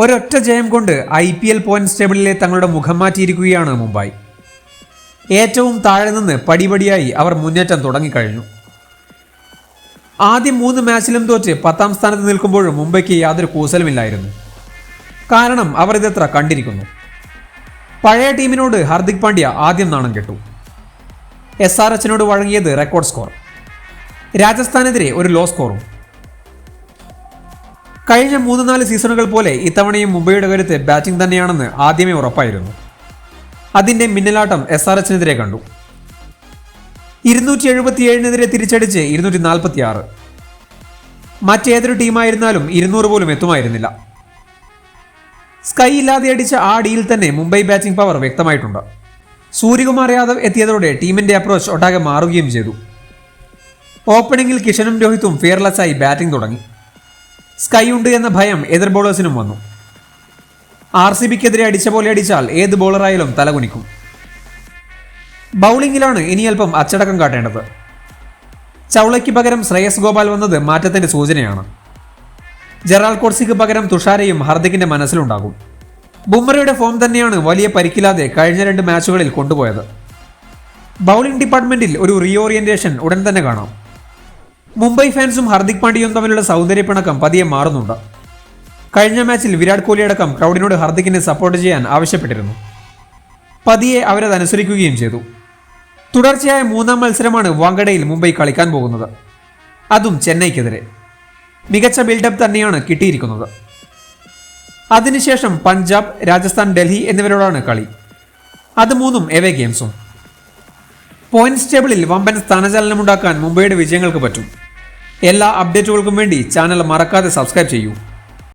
ഒരൊറ്റ ജയം കൊണ്ട് ഐ പി എൽ പോയിന്റ്സ് ടേബിളിലെ തങ്ങളുടെ മുഖം മാറ്റിയിരിക്കുകയാണ് മുംബൈ. ഏറ്റവും താഴെ നിന്ന് പടിപടിയായി അവർ മുന്നേറ്റം തുടങ്ങിക്കഴിഞ്ഞു. ആദ്യം മൂന്ന് മാച്ചിലും തോറ്റ് പത്താം സ്ഥാനത്ത് നിൽക്കുമ്പോഴും മുംബൈക്ക് യാതൊരു കൂസലുമില്ലായിരുന്നു. കാരണം അവർ ഇതെത്ര കണ്ടിരിക്കുന്നു. പഴയ ടീമിനോട് ഹാർദിക് പാണ്ഡ്യ ആദ്യം നാണം കെട്ടു. എസ് ആർ എച്ചിനോട് വഴങ്ങിയത് റെക്കോർഡ് സ്കോർ രാജസ്ഥാനെതിരെ ഒരു ലോ സ്കോറും കഴിഞ്ഞ മൂന്ന് നാല് സീസണുകൾ പോലെ ഇത്തവണയും മുംബൈയുടെ കരുത്ത് ബാറ്റിംഗ് തന്നെയാണെന്ന് ആദ്യമേ ഉറപ്പായിരുന്നു. അതിന്റെ മിന്നലാട്ടം എസ് ആർ എച്ചിനെതിരെ കണ്ടു. ഇരുന്നൂറ്റി എഴുപത്തി ഏഴിനെതിരെ തിരിച്ചടിച്ച് ഇരുന്നൂറ്റി നാൽപ്പത്തി ആറ് മറ്റേതൊരു ടീമായിരുന്നാലും ഇരുന്നൂറ് പോലും എത്തുമായിരുന്നില്ല. സ്കൈ ഇല്ലാതെ അടിച്ച ആ ഡിയിൽ തന്നെ മുംബൈ ബാറ്റിംഗ് പവർ വ്യക്തമായിട്ടുണ്ട്. സൂര്യകുമാർ യാദവ് എത്തിയതോടെ ടീമിന്റെ അപ്രോച്ച് ഒട്ടാകെ മാറുകയും ചെയ്തു. ഓപ്പണിംഗിൽ കിഷനും രോഹിത്തും ഫിയർലെസ് ആയി ബാറ്റിംഗ് തുടങ്ങി. സ്കൈ ഉണ്ട് എന്ന ഭയം എതിർ ബോളേഴ്സിനും വന്നു. ആർ സി ബിക്കെതിരെ അടിച്ച പോലെ അടിച്ചാൽ ഏത് ബോളറായാലും തലകുനിക്കും. ബൗളിംഗിലാണ് ഇനി അല്പം അച്ചടക്കം കാട്ടേണ്ടത്. ചൗളയ്ക്ക് പകരം ശ്രേയസ് ഗോപാൽ വന്നത് മാറ്റത്തിന്റെ സൂചനയാണ്. ജെറാൾ കോർസിക്ക് പകരം തുഷാരയും ഹർദിക്കിന്റെ മനസ്സിലുണ്ടാകും. ബുംറയുടെ ഫോം തന്നെയാണ് വലിയ പരിക്കില്ലാതെ കഴിഞ്ഞ രണ്ട് മാച്ചുകളിൽ കൊണ്ടുപോയത്. ബൗളിംഗ് ഡിപ്പാർട്ട്മെന്റിൽ ഒരു റീഓറിയന്റേഷൻ ഉടൻ തന്നെ കാണാം. മുംബൈ ഫാൻസും ഹർദിക് പാണ്ഡ്യയും തമ്മിലുള്ള സൗന്ദര്യപ്പിണക്കം പതിയെ മാറുന്നുണ്ട്. കഴിഞ്ഞ മാച്ചിൽ വിരാട് കോഹ്ലി അടക്കം ക്രൗഡിനോട് ഹർദിക്കിനെ സപ്പോർട്ട് ചെയ്യാൻ ആവശ്യപ്പെട്ടിരുന്നു. പതിയെ അവരത് അനുസരിക്കുകയും ചെയ്തു. തുടർച്ചയായ മൂന്നാം മത്സരമാണ് വാങ്കഡയിൽ മുംബൈ കളിക്കാൻ പോകുന്നത്. അതും ചെന്നൈക്കെതിരെ. മികച്ച ബിൽഡപ്പ് തന്നെയാണ് കിട്ടിയിരിക്കുന്നത്. അതിനുശേഷം പഞ്ചാബ് രാജസ്ഥാൻ ഡൽഹി എന്നിവരോടാണ് കളി. അത് മൂന്നും എവേ ഗെയിംസും പോയിന്റ്സ് ടേബിളിൽ വമ്പൻ സ്ഥാനചലനമുണ്ടാക്കാൻ മുംബൈയുടെ വിജയങ്ങൾക്ക് പറ്റും. എല്ലാ അപ്ഡേറ്റുകൾക്കും വേണ്ടി ചാനൽ മറക്കാതെ സബ്സ്ക്രൈബ് ചെയ്യൂ.